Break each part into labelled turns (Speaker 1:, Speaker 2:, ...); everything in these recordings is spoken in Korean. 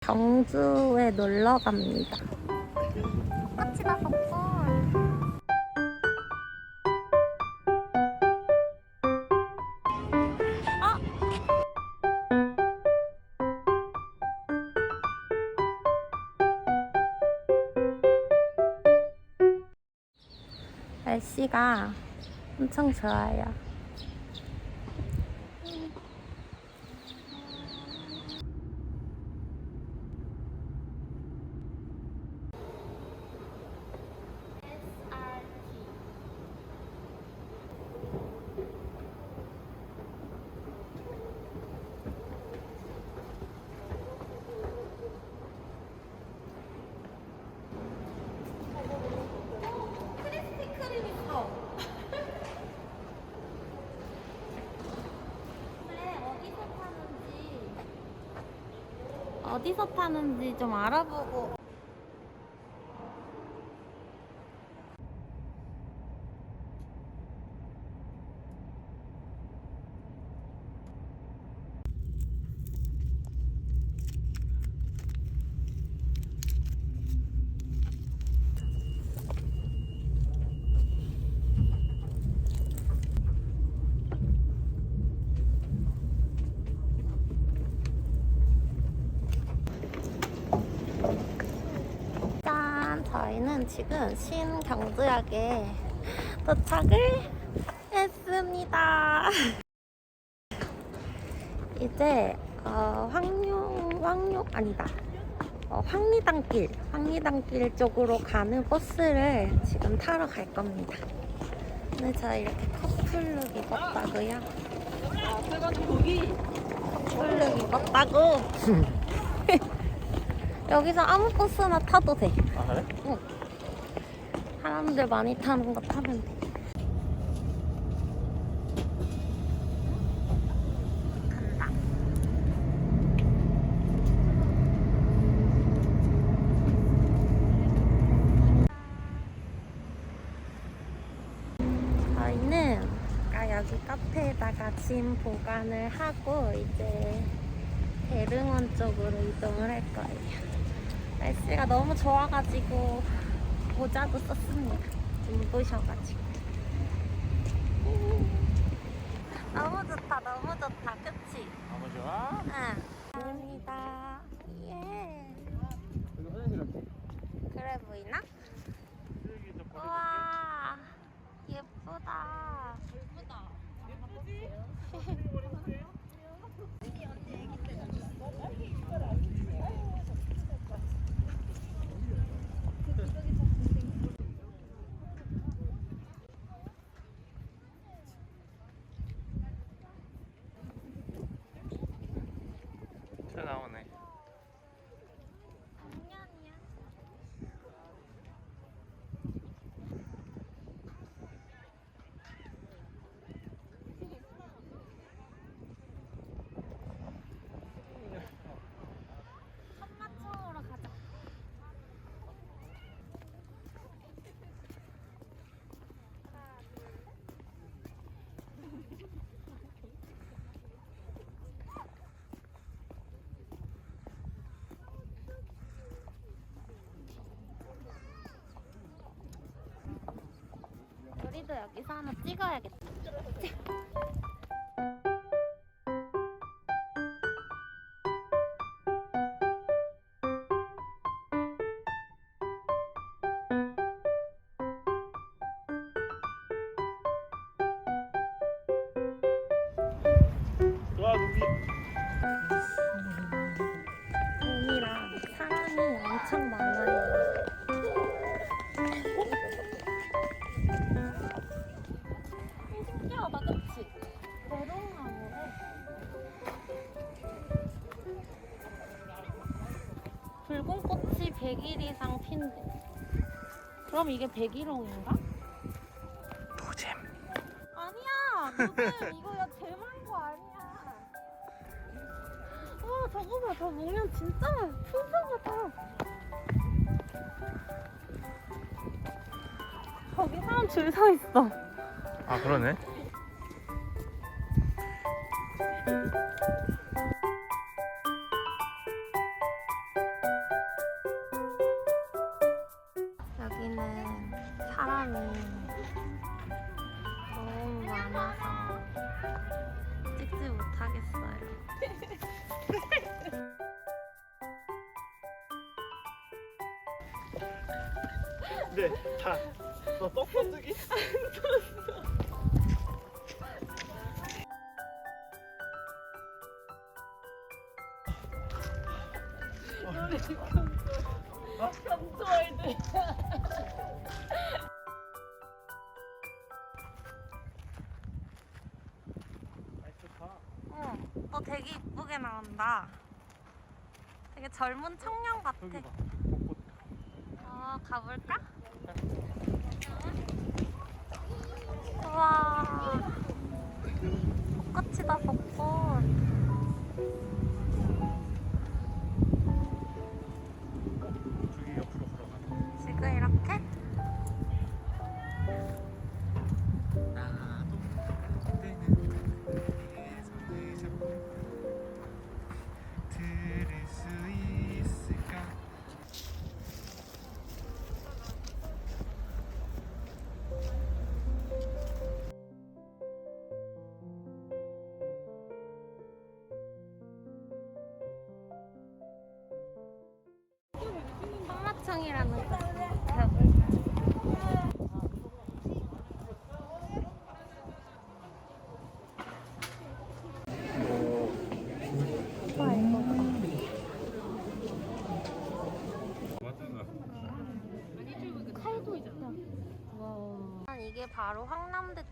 Speaker 1: 경주에 놀러 갑니다. 꽃이다 벚꽃. 날씨가 엄청 좋아요. 크림 있어. 그래, 어디서 타는지. 어디서 타는지 좀 알아보고. 짠! 저희는 지금 신경주역에 도착을 했습니다. 이제 어, 황룡, 황룡 아니다. 어, 황리단길, 황리단길 쪽으로 가는 버스를 지금 타러 갈 겁니다. 근데 저 이렇게 커플룩 입었다고요? 커플룩 입었다고? 여기서 아무 버스나 타도 돼.
Speaker 2: 아 그래?
Speaker 1: 사람들 많이 타는 거 타면 돼. 저희는 아까 여기 카페에다가 짐 보관을 하고 이제 대릉원 쪽으로 이동을 할 거예요. 날씨가 너무 좋아가지고 모자도 썼습니다. 눈부셔가지고. 너무 좋다, 너무 좋다, 그치?
Speaker 2: 너무 좋아.
Speaker 1: 응. 감사합니다. 예.
Speaker 2: 여기 화장실 앞에.
Speaker 1: 그래 보이나? 우와, 예쁘다.
Speaker 2: 차 나오네.
Speaker 1: 작년이야. 천마총으로 가자. 우리도 여기서 하나 찍어야겠다. 100일 이상 핀대. 그럼 이게 101호인가?
Speaker 2: 노잼.
Speaker 1: 아니야! 무슨 이거 야 제망고 아니야. 와 저거 봐, 저 목련 진짜 풍성하다. 거기 사람 줄 서 있어.
Speaker 2: 아 그러네. 네, 좋다.
Speaker 1: 어, 너 되게 이쁘게 나온다. 되게 젊은 청년 같아.
Speaker 2: 여기 봐. 벚꽃.
Speaker 1: 어, 가볼까? 우와. 벚꽃이다, 벚꽃.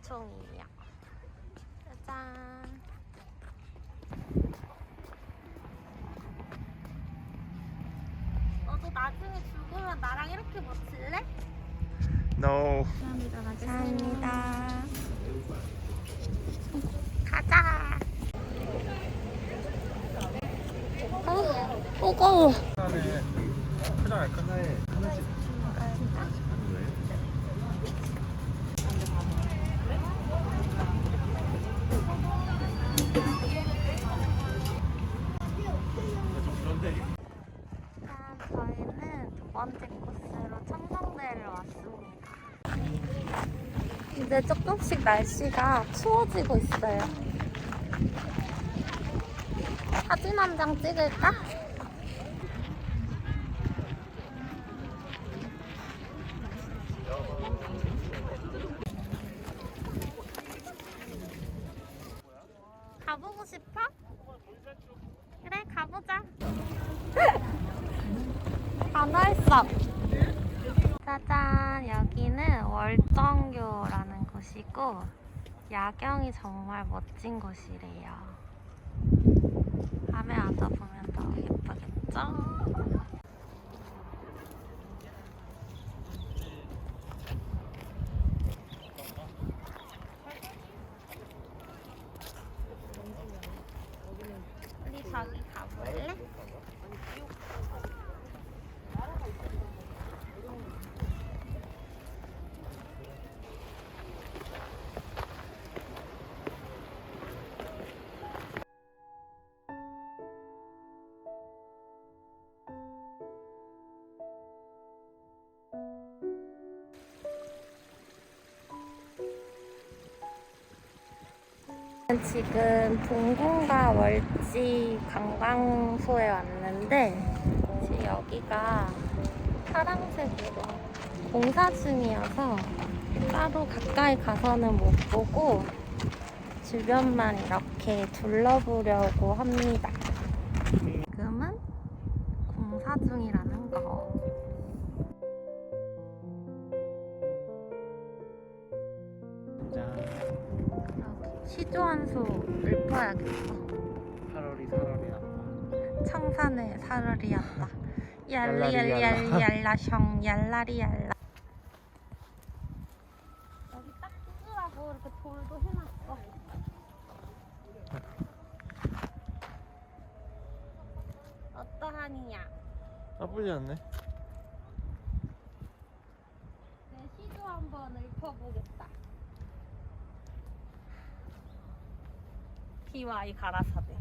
Speaker 1: 황남대청이야. 짜잔. 너도 나중에 죽으면 나랑 이렇게 붙일래?
Speaker 2: No.
Speaker 1: 감사합니다. 가자. 어, 뜨거워.
Speaker 2: 하나는 포장 안 끝나요. 하나씩. 그런데
Speaker 1: 일단 저희는 두 번째 코스로 첨성대를 왔습니다. 이제 조금씩 날씨가 추워지고 있어요. 사진 한 장 찍을까? 가보고 싶어? 그래, 가보자. 반월석. 짜잔, 여기는 월정교라는 곳이고, 야경이 정말 멋진 곳이래요. 밤에 앉아보면 더 예쁘겠죠? 지금 동궁과 월지 관광소에 왔는데 지금 여기가 파란색으로 공사 중이어서 따로 가까이 가서는 못 보고 주변만 이렇게 둘러보려고 합니다. 여기 시조한수를 봐야겠어.
Speaker 2: 8월이 4월이야.
Speaker 1: 청산의 사르리였다.
Speaker 2: 얄라리,
Speaker 1: 얄리얄리얄라 형 얄라리얄라. 여기 딱 찍으라고 이렇게 돌도 해놨어. 어떠하니냐?
Speaker 2: 나쁘지 않네.
Speaker 1: 내 시도 한번 읊어보겠다. BY 가라사대.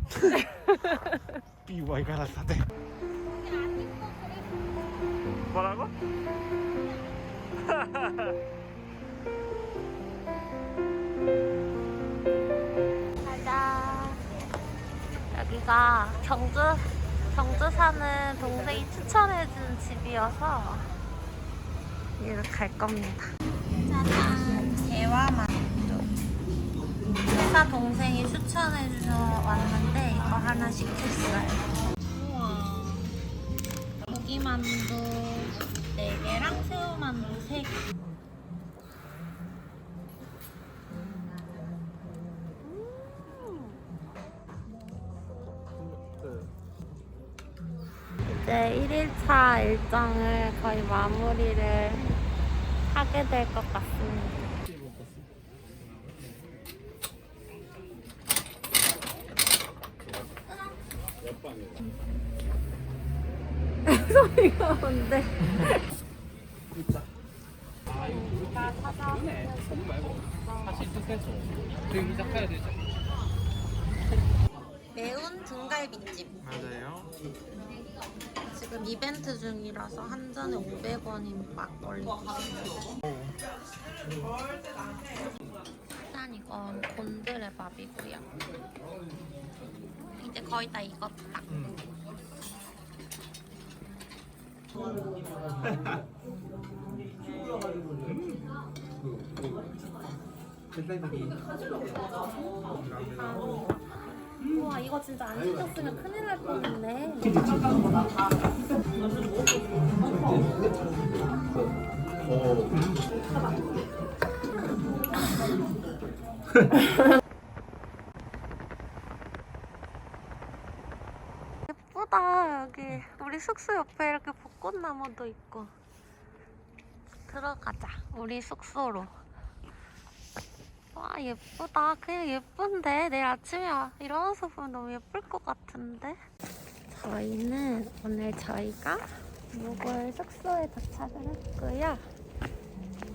Speaker 2: BY 가라사대. 뭐라고?
Speaker 1: 가자. 여기가 경주 경주 사는 동생이 추천해준 집이어서 이렇게 갈 겁니다. 짜잔, 대화 만두. 회사 동생이 추천해 주셔 왔는데 이거 하나 시켰어요. 우와. 고기 만두 4개랑 새우 만두 3개. 이제 1일차 일정을 거의 마무리를 하게 될 것 같습니다.
Speaker 2: 되죠
Speaker 1: 매운 등갈비찜.
Speaker 2: 맞아요
Speaker 1: 지금 이벤트 중이라서 한 잔에 500원인 막 걸리. 일단 이건 곤드레 밥이고요. 이제 거의 다 익었다. 우와 이거 진짜 안 시켰으면 큰일 날 뻔했네. 예쁘다 여기 우리 숙소 옆에 이렇게 벚 꽃나무도 있고. 들어가자 우리 숙소로. 와 예쁘다. 그냥 예쁜데? 내일 아침에 와- 일어나서 보면 너무 예쁠 것 같은데? 저희는 오늘 저희가 목요일 숙소에 도착을 했고요.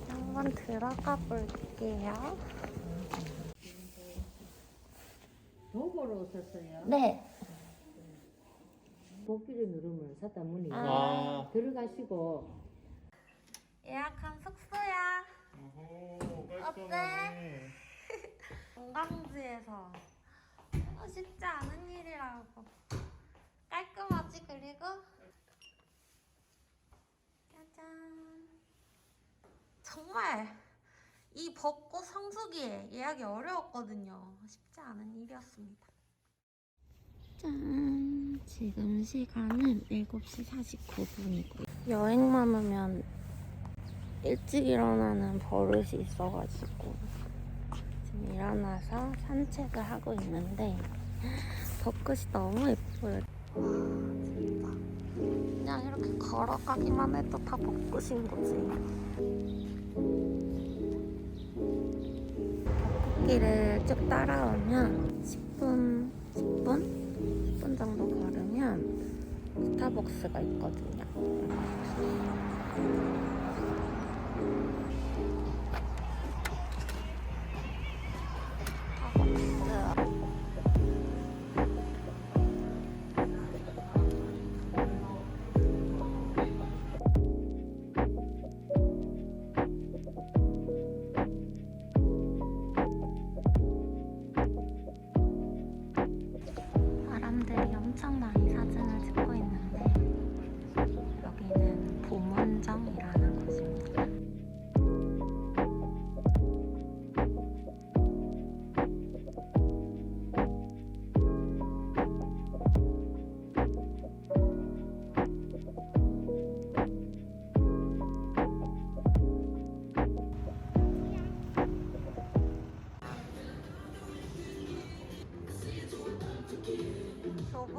Speaker 1: 한번 들어가 볼게요.
Speaker 3: 도보로 오셨어요.
Speaker 1: 네
Speaker 3: 복귀를 누르면 사다 문이
Speaker 2: 아.
Speaker 3: 들어가시고.
Speaker 1: 예약한 숙소야. 어때? 관광지에서. 어, 쉽지 않은 일이라고. 깔끔하지 그리고? 짜잔. 정말 이 벚꽃 성수기에 예약이 어려웠거든요. 쉽지 않은 일이었습니다 짠 지금 시간은 7시 49분이고요 여행만 오면 일찍 일어나는 버릇이 있어가지고 지금 일어나서 산책을 하고 있는데 벚꽃이 너무 예뻐요. 와 진짜 그냥 이렇게 걸어가기만 해도 다 벚꽃인 거지. 벚꽃길을 쭉 따라오면 10분, 10분? 10분 정도 걸으면 스타벅스가 있거든요.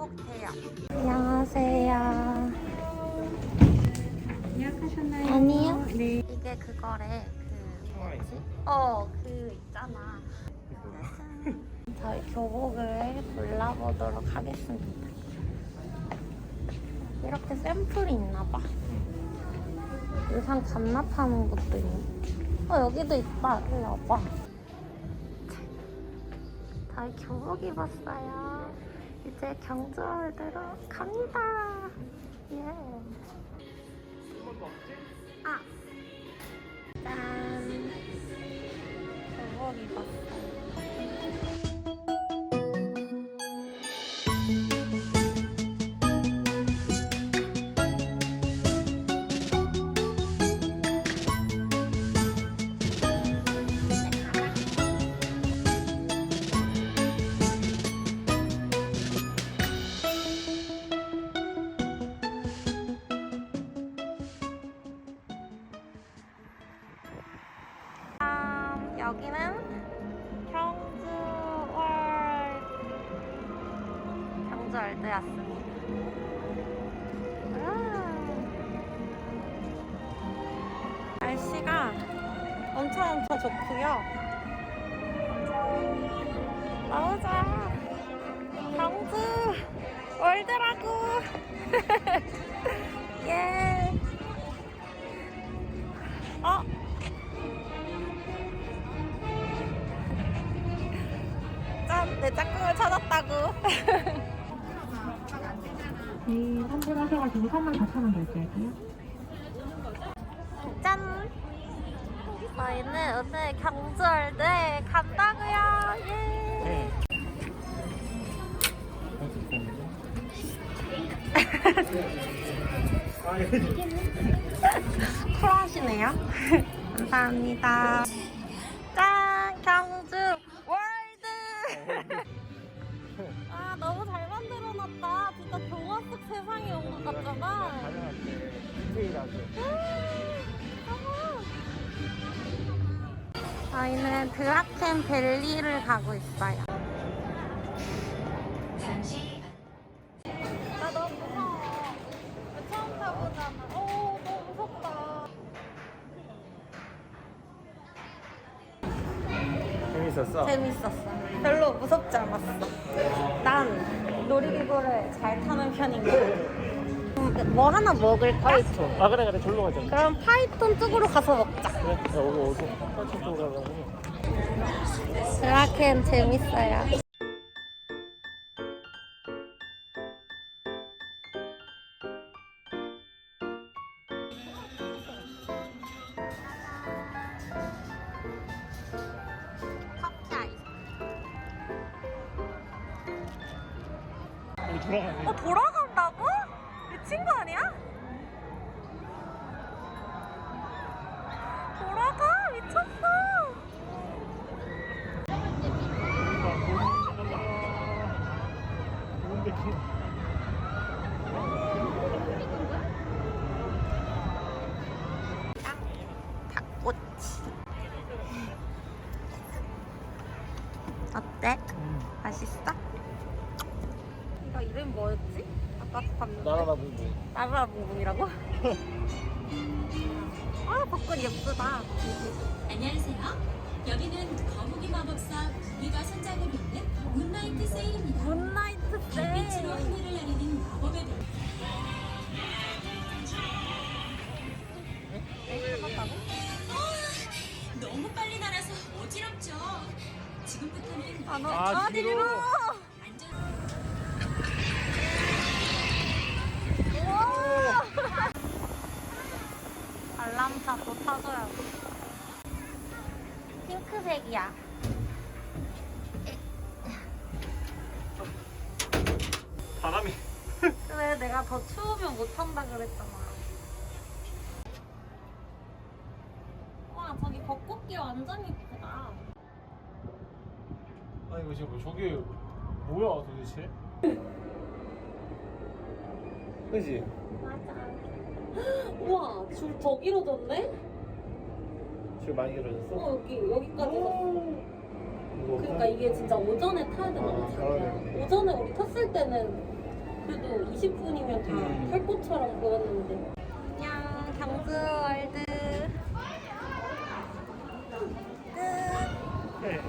Speaker 1: 교복대요. 안녕하세요.
Speaker 3: 예약하셨나요?
Speaker 1: 아니요.
Speaker 3: 네.
Speaker 1: 이게 그거래. 그 뭐지? 어, 그 있잖아. 저희 교복을 골라보도록 하겠습니다. 이렇게 샘플이 있나 봐. 의상 반납하는 것도 있네. 어, 여기도 있다. 일로 와봐. 저희 교복 입었어요. 이제 경주월드로 갑니다. 예. 아. 짠. 교복 입었어 경주월드였습니다. 아. 날씨가 엄청 엄청 좋고요. 나오자. 경주 월드라고. 예. 어? 짠! 내 짝꿍을 찾았다고.
Speaker 4: 네, 환불하셔가지고 3만 4천 원 결제할게요.
Speaker 1: 짠! 저희는 오늘 경주월드에 간다고요. 예.
Speaker 2: 네.
Speaker 1: 쿨하시네요. 감사합니다. 저희는 드라켄 밸리를 가고 있어요. 나 너무 무서워. 나 처음 타보잖아. 오, 너무 무섭다.
Speaker 2: 재밌었어?
Speaker 1: 재밌었어. 별로 무섭지 않았어. 난 놀이기구를 잘 타는 편인 것 같아. 음, 뭐 하나 먹을까?
Speaker 2: 아 그래 그래 절로 가자
Speaker 1: 그럼 파이톤 쪽으로 가서 먹자.
Speaker 2: 그래 야 여기 어디서 파티 쪽으로 가자고
Speaker 1: 드 라켄 재밌어요. 닭꼬치. 어때? 맛있어? 이거 이름 뭐였지? 아까 봤는데.
Speaker 2: 나라라 보고
Speaker 1: 나라 붕붕이라고? 아 벚꽃 예쁘다.
Speaker 5: 안녕하세요. 여기는 안전.
Speaker 1: 우와. 알람차도 타줘야 돼. 핑크색이야.
Speaker 2: 바람이
Speaker 1: 그래, 내가 더 추우면 못 탄다 그랬잖아. 와, 저기 벚꽃길 완전 예쁘 다.
Speaker 2: 아니 이거 지금 저게 뭐야 도대체 그지?
Speaker 1: 맞아. 우와, 줄 더 길어졌네?
Speaker 2: 지금 많이 길어졌어?
Speaker 1: 어, 여기, 여기까지 갔어.
Speaker 2: 이거
Speaker 1: 그러니까 이게 진짜 오전에 타야 되는
Speaker 2: 아,
Speaker 1: 거잖아.
Speaker 2: 그러네.
Speaker 1: 오전에 우리 탔을 때는 그래도 20분이면 다
Speaker 2: 음.
Speaker 1: 할 것처럼 보였는데. 안녕, 경주 월드. 끝.
Speaker 2: 네.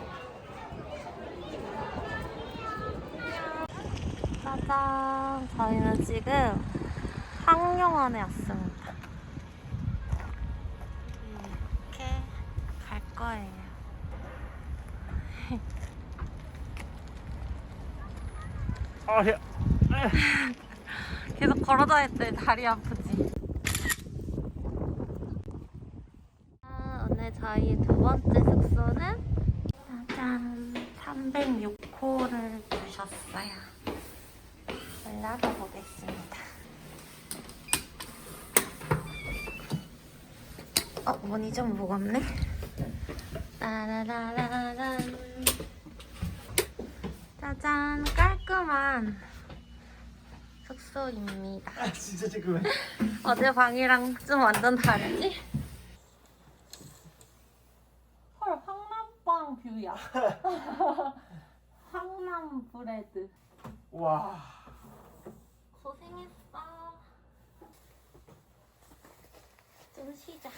Speaker 1: 짜잔. 저희는 지금 황룡원에 왔습니다. 이렇게 갈 거예요.
Speaker 2: 아 야.
Speaker 1: 계속 걸어다 했더니 다리 아프지. 아, 오늘 저희 두 번째 숙소는 짜잔 306호를 주셨어요. 올라가 보겠습니다. 어 문이 좀 무겁네. 따라라라란. 짜잔 깔끔한 숙소입니다.
Speaker 2: 아 진짜 지금
Speaker 1: 어제 방이랑 좀 완전 다르지? 헐 황남 황남 브레드.
Speaker 2: 와.
Speaker 1: 고생했어. 좀 쉬자.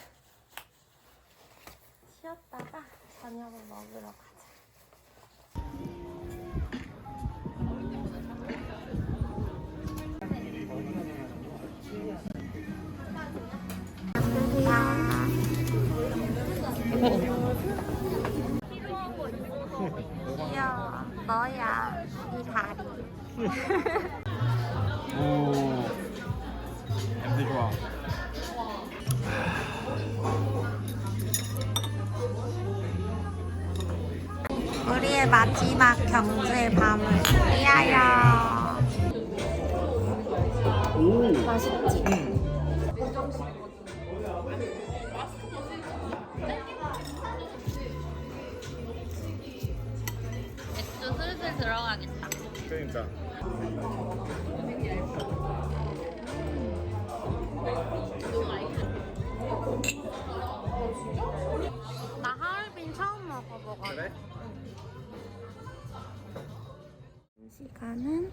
Speaker 1: 쉬었다가 저녁을 먹으러 가자. 귀여워. 너야. 이 다리. 마지막 경주의 밤을 위하여. 맛있지? 맥 시간은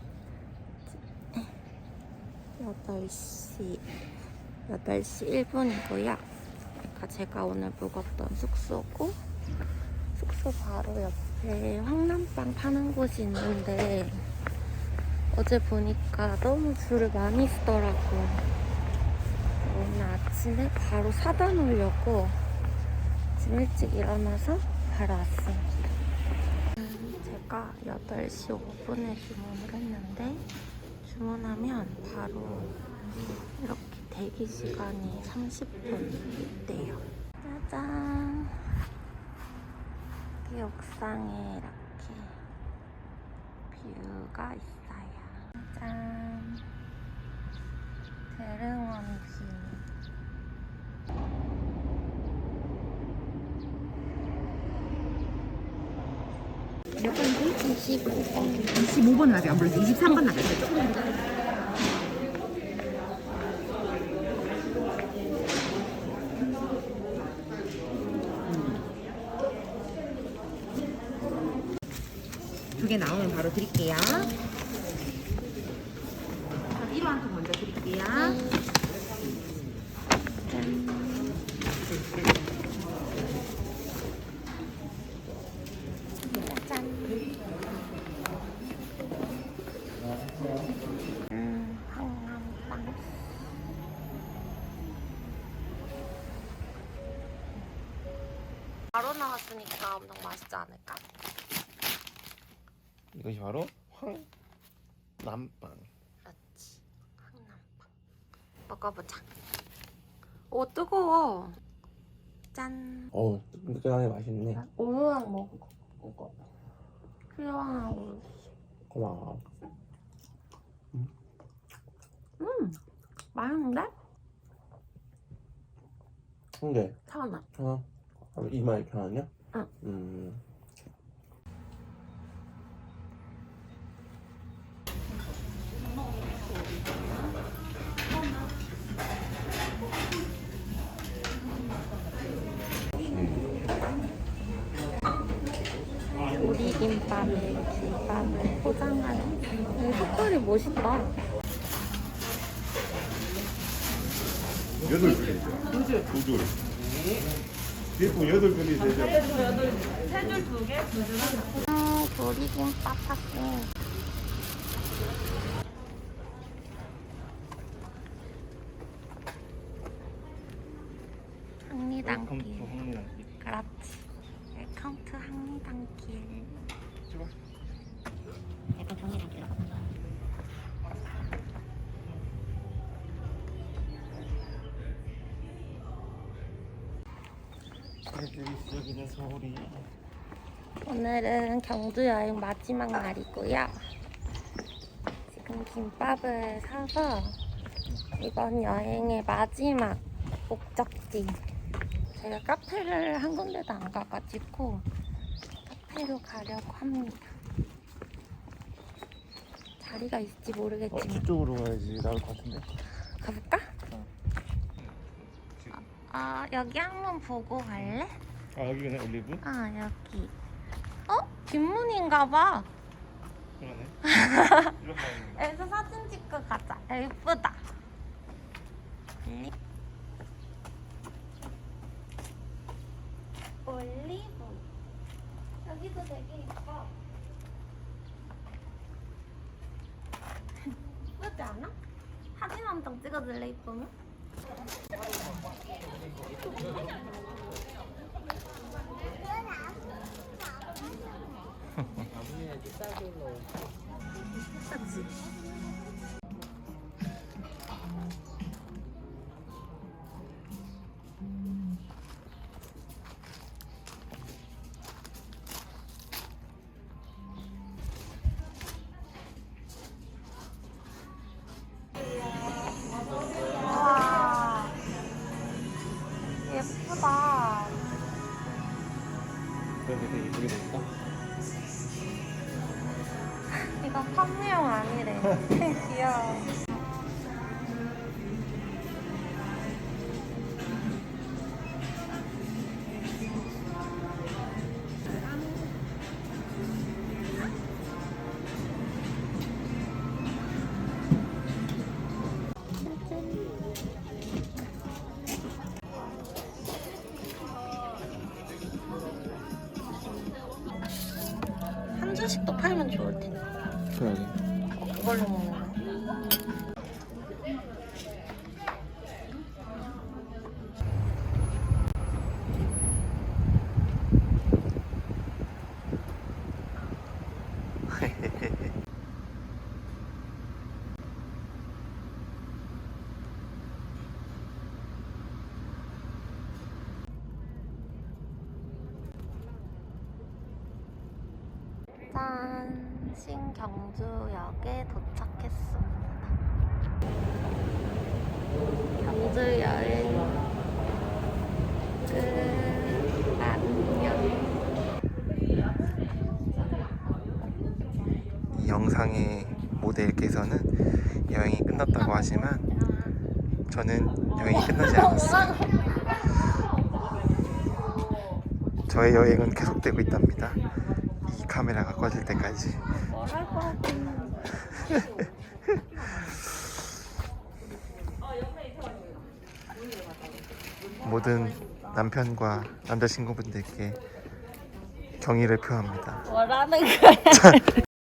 Speaker 1: 8시 8시 1분이고요. 아까 제가 오늘 묵었던 숙소고 숙소 바로 옆에 황남빵 파는 곳이 있는데 어제 보니까 너무 줄을 많이 쓰더라고. 오늘 아침에 바로 사다 놓으려고 지금 일찍 일어나서 바로 왔습니다. 제가 8시 5분에 주문을 했는데 주문하면 바로 이렇게 대기 시간이 30분 있대요. 짜잔. 여기 옥상에 이렇게 뷰가 있어요. 짠. 대릉원 뷰.
Speaker 4: 몇 번이지?
Speaker 1: 25번.
Speaker 4: 25번 아직 안 불렀어. 23번 나갔어. 두 개 나오면 바로 드릴게요. 자, 1호 한 통 먼저 드릴게요.
Speaker 1: 짠. 음, 황남빵. 바로 나왔으니까 엄청 맛있지 않을까?
Speaker 2: 이것이 바로 황남빵.
Speaker 1: 그렇지. 황남빵. 먹어보자. 오, 뜨거워. 짠.
Speaker 2: 어, 뜨끈하게 맛있네.
Speaker 1: 우유랑 먹어. 이거. 필요한 우유.
Speaker 2: 고마워.
Speaker 1: 음, 맛있는데?
Speaker 2: 근데
Speaker 1: 차나.
Speaker 2: 어, 이마 이렇게 하냐?
Speaker 1: 응.
Speaker 2: 음.
Speaker 1: 우리 김밥을 김밥을 포장하는 이 색깔이 멋있다.
Speaker 6: 여덟 줄이죠. 두 줄. 비품 여덟 줄이 되죠.
Speaker 1: 음, 조리김밥 샀어. 항리단길.
Speaker 2: 황리단길.
Speaker 1: 그렇지. 웰컴 투 항리단길.
Speaker 2: 좋아.
Speaker 1: 약간 경리단길.
Speaker 2: 서울이.
Speaker 1: 오늘은 경주 여행 마지막 날이고요. 지금 김밥을 사서 이번 여행의 마지막 목적지. 제가 카페를 한 군데도 안 가가지고 카페로 가려고 합니다. 자리가 있을지
Speaker 2: 어,
Speaker 1: 모르겠지만
Speaker 2: 저쪽으로 가야지 나올 것 같은데.
Speaker 1: 가볼까? 아 여기 한번 보고 갈래?
Speaker 2: 아 여기네 올리브?
Speaker 1: 아 여기 어 뒷문인가 봐.
Speaker 2: 그러네.
Speaker 1: 여기서 사진 찍고 가자. 야, 예쁘다. 올리브. 여기도 되게 예뻐. 예쁘지 않아? 사진 한 장 찍어줄래, 이쁘면? 그치? 경주역에 도착했습니다. 경주 여행 끝. 안녕.
Speaker 7: 이 영상의 모델께서는 여행이 끝났다고 하지만 저는 여행이 끝나지 않았어요. 저의 여행은 계속되고 있답니다. 이 카메라가 꺼질 때까지. 모든 남편과 남자친구분들께 경의를 표합니다.
Speaker 1: 뭐라는 거야?